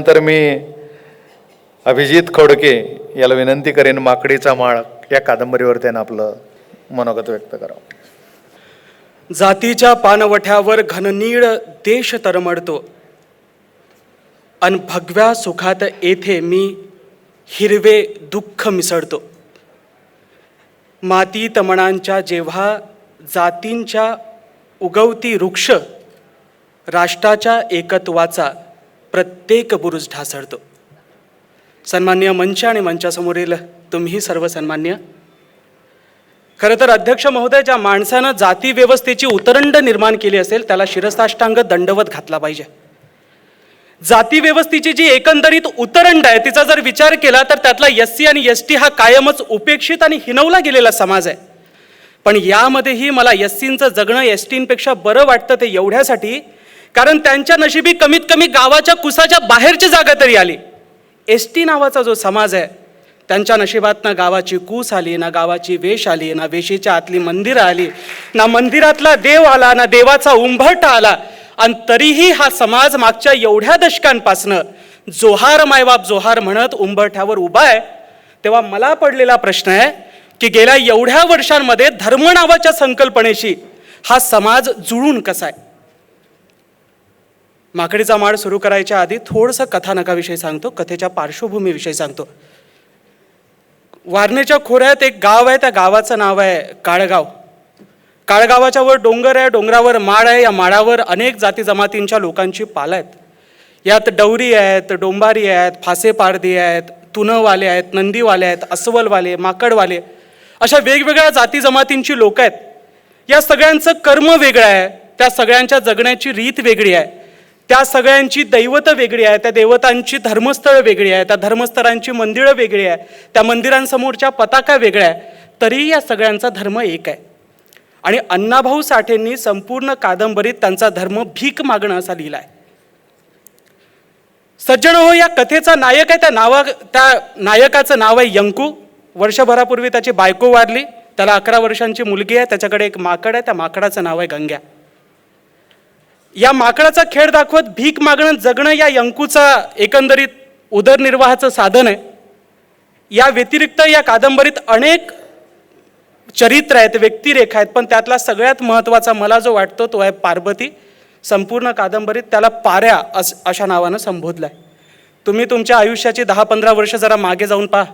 त्यानंतर मी अभिजित खोडके याला विनंती करेन माकडीचा माळ या कादंबरीवर त्यानं आपलं मनोगत व्यक्त करावं. जातीच्या पानवठ्यावर घननीळ देश तरमडतो. अन भगव्या सुखात येथे मी हिरवे दुःख मिसळतो. माती तमणांच्या जेव्हा जातींच्या उगवती वृक्ष राष्ट्राच्या एकत्वाचा प्रत्येक बुरुज ढासळतो. सन्मान्य मंच आणि मंचासमोरील तुम्ही सर्व सन्मान्य. खरं तर अध्यक्ष महोदय ज्या माणसानं जाती व्यवस्थेची उतरंड निर्माण केली असेल त्याला शिरसाष्टांग दंडवत घातला पाहिजे. जाती व्यवस्थेची जी एकंदरीत उतरंड आहे तिचा जर विचार केला तर त्यातला एस सी आणि एस टी हा कायमच उपेक्षित आणि हिनवला गेलेला समाज आहे. पण यामध्येही मला एस सींचं जगणं एस टींपेक्षा बरं वाटतं ते एवढ्यासाठी कारण त्यांच्या नशिबी कमीत कमी गावाच्या कुसाच्या बाहेरची जागा तरी आली. एस टी नावाचा जो समाज आहे त्यांच्या नशिबात ना गावाची कूस आली ना गावाची वेश आली ना वेशीच्या आतली मंदिरं आली ना मंदिरातला देव आला ना देवाचा उंभट आला. आणि तरीही हा समाज मागच्या एवढ्या दशकांपासनं जोहार मायबाप जोहार म्हणत उंबरठ्यावर उभा आहे. तेव्हा मला पडलेला प्रश्न आहे की गेल्या एवढ्या वर्षांमध्ये धर्म नावाच्या संकल्पनेशी हा समाज जुळून कसा आहे? माकडीचा माळ सुरू करायच्या आधी थोडंसं कथानकाविषयी सांगतो कथेच्या पार्श्वभूमीविषयी सांगतो. वारणेच्या खोऱ्यात एक गाव आहे त्या गावाचं नाव आहे काळगाव. काळगावाच्या वर डोंगर आहे डोंगरावर माळ आहे या माळावर अनेक जाती जमातींच्या लोकांची पाल आहेत. यात डवरी आहेत डोंबारी आहेत फासेपारधी आहेत तुनवाले आहेत नंदीवाले आहेत अस्वलवाले माकडवाले अशा वेगवेगळ्या जाती जमातींची लोक आहेत. या सगळ्यांचं कर्म वेगळं आहे त्या सगळ्यांच्या जगण्याची रीत वेगळी आहे. त्या सगळ्यांची दैवत वेगळी आहे त्या देवतांची धर्मस्थळं वेगळी आहे त्या धर्मस्थळांची मंदिरं वेगळी आहे त्या मंदिरांसमोरच्या पताका वेगळ्या आहे तरीही या सगळ्यांचा धर्म एक आहे. आणि अण्णाभाऊ साठेंनी संपूर्ण कादंबरीत त्यांचा धर्म भीक मागणं असा लिहिला आहे सज्जन हो या कथेचा नायक आहे त्या नावा त्या नायकाचं नाव आहे यंकू. वर्षभरापूर्वी त्याची बायको वारली त्याला अकरा वर्षांची मुलगी आहे त्याच्याकडे एक माकड आहे त्या माकडाचं नाव आहे गंग्या. या माकडाचा खेळ दाखवत भीक मागणं जगणं या यंकूचा एकंदरीत उदरनिर्वाहाचं साधन आहे. या व्यतिरिक्त या कादंबरीत अनेक चरित्र आहेत व्यक्तिरेखा आहेत पण त्यातला सगळ्यात महत्त्वाचा मला जो वाटतो तो आहे पार्वती. संपूर्ण कादंबरीत त्याला पाऱ्या अस अशा नावानं संबोधलं आहे तुम्ही तुमच्या आयुष्याची दहा पंधरा वर्ष जरा मागे जाऊन पहा.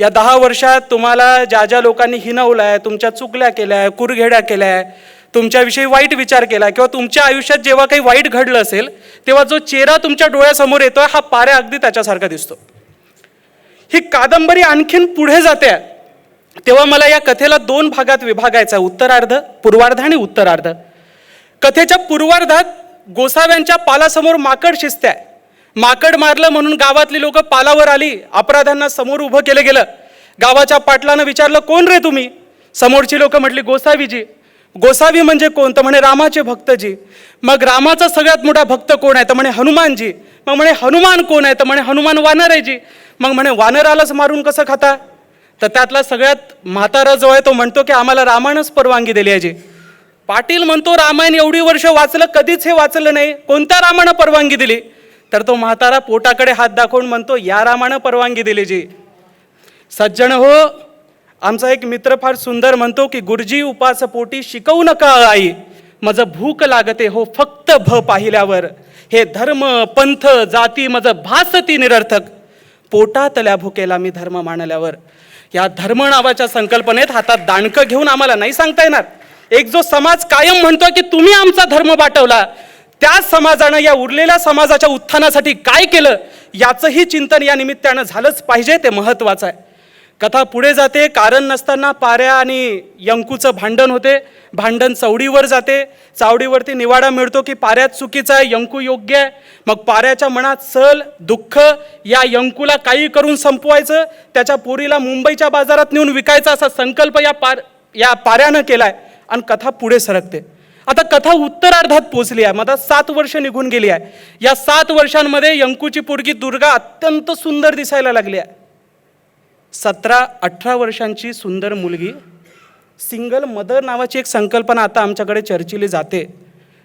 या दहा वर्षात तुम्हाला ज्या ज्या लोकांनी हिनवलं आहे तुमच्या चुकल्या केल्या आहे कुरघेड्या केल्या आहे तुमच्याविषयी वाईट विचार केला किंवा तुमच्या आयुष्यात जेव्हा काही वाईट घडलं असेल तेव्हा जो चेहरा तुमच्या डोळ्यासमोर येतोय हा पाऱ्या अगदी त्याच्यासारखा दिसतो. ही कादंबरी आणखीन पुढे जाते. तेव्हा मला या कथेला दोन भागात विभागायचा आहे. उत्तरार्ध पूर्वार्ध आणि उत्तरार्ध. कथेच्या पूर्वार्धात गोसाव्यांच्या पालासमोर माकड शिस्त आहे माकड मारलं म्हणून गावातली लोक पालावर आली अपराध्यांना समोर उभं केलं गेलं. गावाच्या पाटलानं विचारलं कोण रे तुम्ही? समोरची लोक म्हटली गोसावीजी. गोसावी म्हणजे कोण? तर म्हणे रामाचे भक्तजी. मग रामाचा सगळ्यात मोठा भक्त कोण आहे? तर म्हणे हनुमानजी. मग म्हणे हनुमान कोण आहे? तर म्हणे हनुमान वानर आहे जी मग म्हणे वानरालाच मारून कसं खाता? तर त्यातला सगळ्यात म्हातारा जो आहे तो म्हणतो की आम्हाला रामानंच परवानगी दिली आहे जी. पाटील म्हणतो रामायण एवढी वर्ष वाचलं कधीच हे वाचलं नाही. कोणत्या रामानं परवानगी दिली? तर तो म्हातारा पोटाकडे हात दाखवून म्हणतो या रामानं परवानगी दिली जी. सज्जन हो आमचा एक मित्र फार सुंदर म्हणतो की गुरुजी उपासपोटी शिकवू नका आई. माझं भूक लागते हो फक्त भ पाहिल्यावर. हे धर्म पंथ जाती माझं भासती निरर्थक. पोटातल्या भुकेला मी धर्म मानल्यावर. या धर्म नावाच्या संकल्पनेत हातात दाणकं घेऊन आम्हाला नाही सांगता येणार. एक जो समाज कायम म्हणतोय की तुम्ही आमचा धर्म बाटवला त्या समाजानं या उरलेल्या समाजाच्या उत्थानासाठी काय केलं? याचंही चिंतन या निमित्तानं झालंच पाहिजे ते महत्त्वाचं आहे. कथा पुढे जाते कारण नसताना पाऱ्या आणि यंकूचं भांडण होते. भांडण चवडीवर जाते. चावडीवरती निवाडा मिळतो की पाऱ्यात चुकीचा आहे यंकू योग्य आहे. मग पाऱ्याच्या मनात सल दुःख या यंकूला काही करून संपवायचं. त्याच्या पोरीला मुंबईच्या बाजारात नेऊन विकायचा असा संकल्प या पार या पाऱ्यानं केलाय आणि कथा पुढे सरकते. आता कथा उत्तरार्धात पोचली आहे. मला सात वर्ष निघून गेली आहे. या सात वर्षांमध्ये यंकूची पोरगी दुर्गा अत्यंत सुंदर दिसायला लागली आहे. सतरा अठरा वर्षांची सुंदर मुलगी. सिंगल मदर नावाची एक संकल्पना आता आमच्याकडे चर्चिली जाते.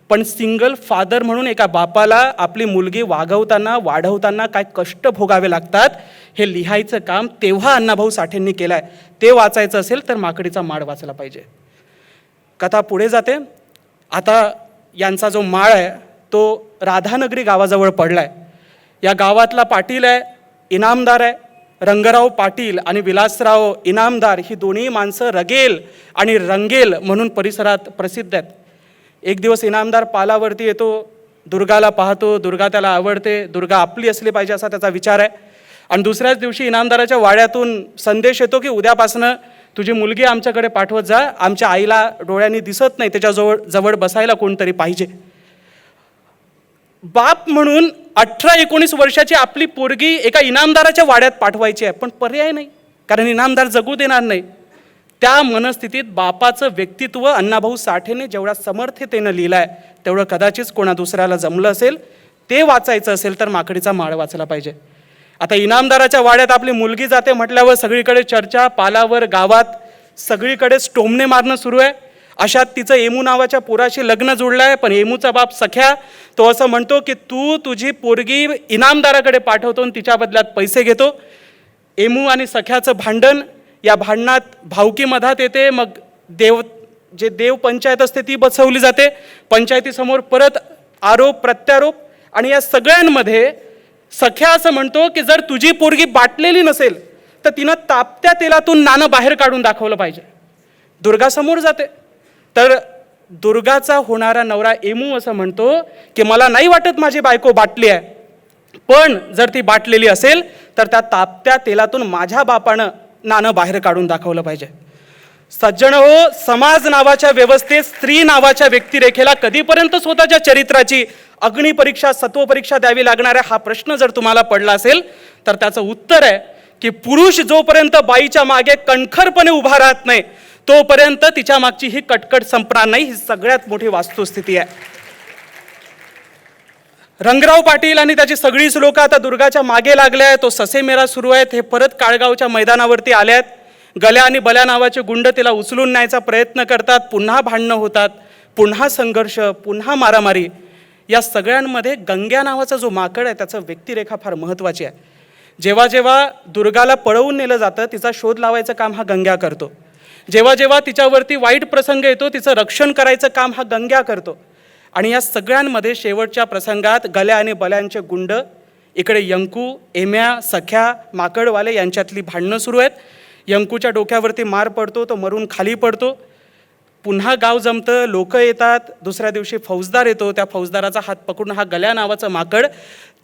पण सिंगल फादर म्हणून एका बापाला आपली मुलगी वागवताना वाढवताना काय कष्ट भोगावे लागतात हे लिहायचं काम तेव्हा अण्णाभाऊ साठेंनी केलं आहे ते वाचायचं असेल तर माकडीचा माळ वाचला पाहिजे. कथा पुढे जाते. आता यांचा जो माळ आहे तो राधानगरी गावाजवळ पडला आहे या गावातला पाटील आहे इनामदार आहे रंगराव पाटील आणि विलासराव इनामदार ही दोन्ही माणसं रगेल आणि रंगेल म्हणून परिसरात प्रसिद्ध आहेत. एक दिवस इनामदार पालावरती येतो दुर्गाला पाहतो दुर्गा त्याला आवडते दुर्गा आपली असली पाहिजे असा त्याचा विचार आहे. आणि दुसऱ्याच दिवशी इनामदाराच्या वाड्यातून संदेश येतो की उद्यापासनं तुझी मुलगी आमच्याकडे पाठवत जा आमच्या आईला डोळ्यांनी दिसत नाही त्याच्याजवळ जवळ बसायला कोणतरी पाहिजे. बाप म्हणून अठरा एकोणीस वर्षाची आपली पोरगी एका इनामदाराच्या वाड्यात पाठवायची आहे पण पर्याय नाही. कारण इनामदार जगू देणार नाही. त्या मनस्थितीत बापाचं व्यक्तित्व अण्णाभाऊ साठेने जेवढ्या समर्थतेनं लिहिलं आहे तेवढं कदाचित कोणा दुसऱ्याला जमलं असेल ते वाचायचं असेल तर माकडीचा माळ वाचला पाहिजे. आता इनामदाराच्या वाड्यात आपली मुलगी जाते म्हटल्यावर सगळीकडे चर्चा पालावर गावात सगळीकडे स्टोमने मारणं सुरू आहे. अशात तिचं एमू नावाच्या पोराशी लग्न जुळलं आहे पण एमूचा बाप सख्या तो असं म्हणतो की तू तुझी पोरगी इनामदाराकडे पाठवतो आणि तिच्या बदल्यात पैसे घेतो. एमू आणि सख्याचं भांडण या भांडणात भावकी मधात येते मग देव जे देव पंचायत असते ती बसवली जाते. पंचायतीसमोर परत आरोप प्रत्यारोप आणि या सगळ्यांमध्ये सख्या असं म्हणतो की जर तुझी पोरगी बाटलेली नसेल तर तिनं तापत्या तेलातून नाणं बाहेर काढून दाखवलं पाहिजे. दुर्गासमोर जाते. तर दुर्गाचा होणारा नवरा एमू असं म्हणतो की मला नाही वाटत माझी बायको बाटली आहे. पण जर ती बाटलेली असेल तर त्या तापत्या तेलातून माझ्या बापानं नाणं बाहेर काढून दाखवलं पाहिजे. सज्जन हो समाज नावाच्या व्यवस्थेत स्त्री नावाच्या व्यक्तिरेखेला कधीपर्यंत स्वतःच्या चरित्राची अग्निपरीक्षा सत्वपरीक्षा द्यावी लागणार आहे हा प्रश्न जर तुम्हाला पडला असेल तर त्याचं उत्तर आहे की पुरुष जोपर्यंत बाईच्या मागे कणखरपणे उभा राहत नाही तोपर्यंत तिच्या मागची ही कटकट संपणार नाही ही सगळ्यात मोठी वास्तुस्थिती आहे. रंगराव पाटील आणि त्याची सगळीच लोक आता दुर्गाच्या मागे लागले आहेत. तो ससेमेरा सुरू आहेत. हे परत काळगावच्या मैदानावरती आले आहेत. गल्या आणि बल्या नावाचे गुंड तिला उचलून न्यायचा प्रयत्न करतात. पुन्हा भांडणं होतात. पुन्हा संघर्ष पुन्हा मारामारी. या सगळ्यांमध्ये गंग्या नावाचा जो माकड आहे त्याचं व्यक्तिरेखा फार महत्त्वाची आहे. जेव्हा जेव्हा दुर्गाला पळवून नेलं जातं तिचा शोध लावायचं काम हा गंग्या करतो. जेव्हा जेव्हा तिच्यावरती वाईट प्रसंग येतो तिचं रक्षण करायचं काम हा गंग्या करतो. आणि या सगळ्यांमध्ये शेवटच्या प्रसंगात गल्या आणि बल्यांचे गुंड इकडे यंकू एम्या सख्या माकडवाले यांच्यातली भांडणं सुरू आहेत. यंकूच्या डोक्यावरती मार पडतो तो मरून खाली पडतो. पुन्हा गाव जमतं लोक येतात दुसऱ्या दिवशी फौजदार येतो त्या फौजदाराचा हात पकडून हा गल्या नावाचं माकड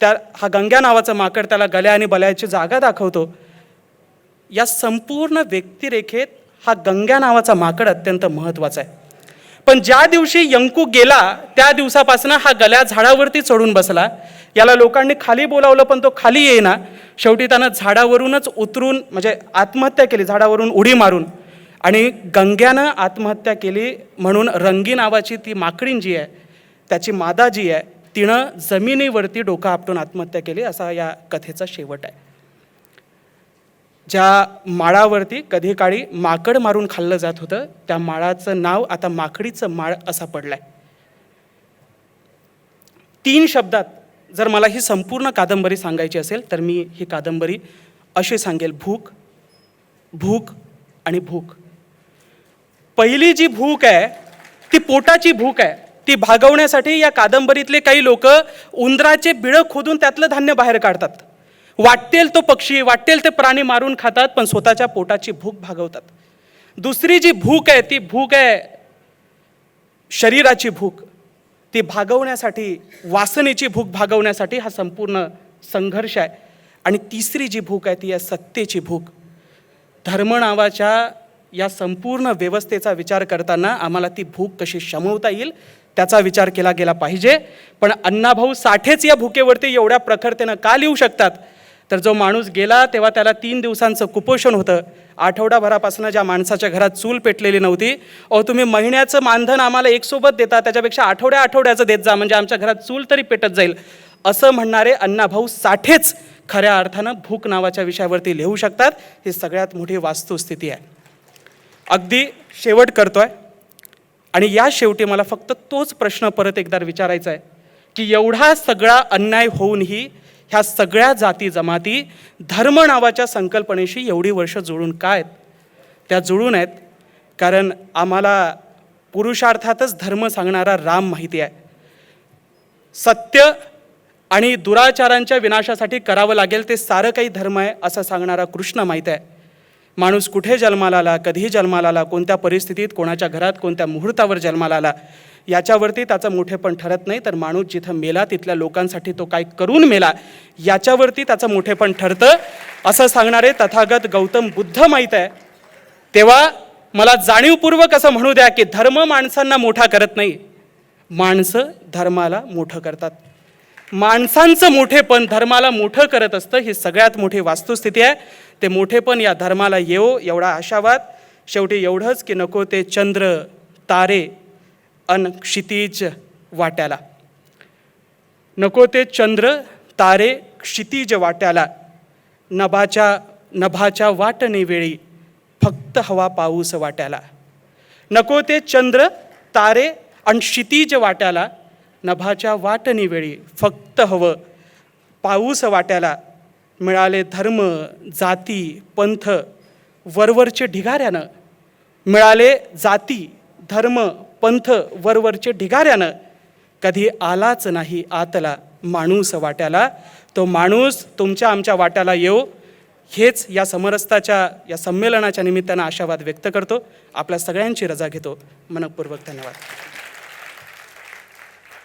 त्या हा गंग्या नावाचं माकड त्याला गल्या आणि बल्याची जागा दाखवतो. या संपूर्ण व्यक्तिरेखेत हा गंग्या नावाचा माकड अत्यंत महत्त्वाचा आहे. पण ज्या दिवशी यंकू गेला त्या दिवसापासून हा गल्या झाडावरती चढून बसला. याला लोकांनी खाली बोलावलं पण तो खाली येईना. शेवटी त्यानं झाडावरूनच उतरून म्हणजे आत्महत्या केली झाडावरून उडी मारून. आणि गंग्यानं आत्महत्या केली म्हणून रंगी नावाची ती माकडीण जी आहे त्याची मादा जी आहे तिनं जमिनीवरती डोकं आपटून आत्महत्या केली असा या कथेचा शेवट आहे. ज्या माळावरती कधी काळी माकड मारून खाल्लं जात होतं त्या माळाचं नाव आता माकडीचं माळ असा पडलाय. तीन शब्दात जर मला ही संपूर्ण कादंबरी सांगायची असेल तर मी ही कादंबरी अशी सांगेल भूक भूक आणि भूक. पहिली जी भूक आहे ती पोटाची भूक आहे ती भागवण्यासाठी या कादंबरीतले काही लोक उंदराचे बिळं खोदून त्यातलं धान्य बाहेर काढतात. वाटेल तो पक्षी वाटेल ते प्राणी मारून खातात पण स्वतःच्या पोटाची भूक भागवतात. दुसरी जी भूक आहे ती भूक आहे शरीराची भूक. ती भागवण्यासाठी वासनेची भूक भागवण्यासाठी हा संपूर्ण संघर्ष आहे. आणि तिसरी जी भूक आहे ती आहे सत्तेची भूक. धर्म नावाच्या या संपूर्ण व्यवस्थेचा विचार करताना आम्हाला ती भूक कशी शमवता येईल त्याचा विचार केला गेला पाहिजे. पण अण्णाभाऊ साठेच या भूकेवरती एवढ्या प्रखरतेनं का लिहू शकतात? तर जो माणूस गेला तेव्हा त्याला तीन दिवसांचं कुपोषण होतं. आठवडाभरापासून ज्या माणसाच्या घरात चूल पेटलेली नव्हती. अहो तुम्ही महिन्याचं मानधन आम्हाला एकसोबत देता त्याच्यापेक्षा आठवड्या आठवड्याचं देत जा म्हणजे आमच्या घरात चूल तरी पेटत जाईल. असं म्हणणारे अण्णाभाऊ साठेच खऱ्या अर्थानं भूक नावाच्या विषयावरती लिहू शकतात. ही सगळ्यात मोठी वास्तुस्थिती आहे. अगदी शेवट करतोय. आणि या शेवटी मला फक्त तोच प्रश्न परत एकदा विचारायचा आहे की एवढा सगळा अन्याय होऊनही ह्या सगळ्या जाती जमाती धर्म नावाच्या संकल्पनेशी एवढी वर्ष जुळून काय आहेत? त्या जुळून आहेत कारण आम्हाला पुरुषार्थातच धर्म सांगणारा राम माहिती आहे. सत्य आणि दुराचारांच्या विनाशासाठी करावं लागेल ते सारं काही धर्म आहे असं सांगणारा कृष्ण माहीत आहे. माणूस कुठे जन्माला आला कधी जन्माला आला कोणत्या परिस्थितीत कोणाच्या घरात कोणत्या मुहूर्तावर जन्माला आला याच्यावरती त्याचं मोठेपण ठरत नाही. तर माणूस जिथं मेला तिथल्या लोकांसाठी तो काय करून मेला याच्यावरती त्याचं मोठेपण ठरतं. असं सांगणारे तथागत गौतम बुद्ध माहीत आहे. तेव्हा मला जाणीवपूर्वक असं म्हणू द्या की धर्म माणसांना मोठा करत नाही. माणसं धर्माला मोठं करतात. माणसांचं मोठेपण धर्माला मोठं करत असतं ही सगळ्यात मोठी वास्तुस्थिती आहे. ते मोठेपण या धर्माला येवो एवढा आशावाद. शेवटी एवढंच की नको ते चंद्र तारे अन क्षितिज वाट्याला. नको ते चंद्र तारे क्षितिज वाट्याला. नभाच्या नभाच्या वाटणेवेळी फक्त हवा पाऊस वाट्याला. नको ते चंद्र तारे आणि क्षितिज वाट्याला. नभाच्या वाटणीवेळी फक्त हवं पाऊस वाट्याला. मिळाले धर्म जाती पंथ वरवरचे ढिगाऱ्यानं. मिळाले जाती धर्म पंथ वरवरचे ढिगाऱ्यानं. कधी आलाच नाही आतला माणूस वाट्याला. तो माणूस तुमच्या आमच्या वाट्याला येऊ हेच या समरसताच्या या संमेलनाच्या निमित्तानं आशावाद व्यक्त करतो. आपल्या सगळ्यांची रजा घेतो. मनपूर्वक धन्यवाद.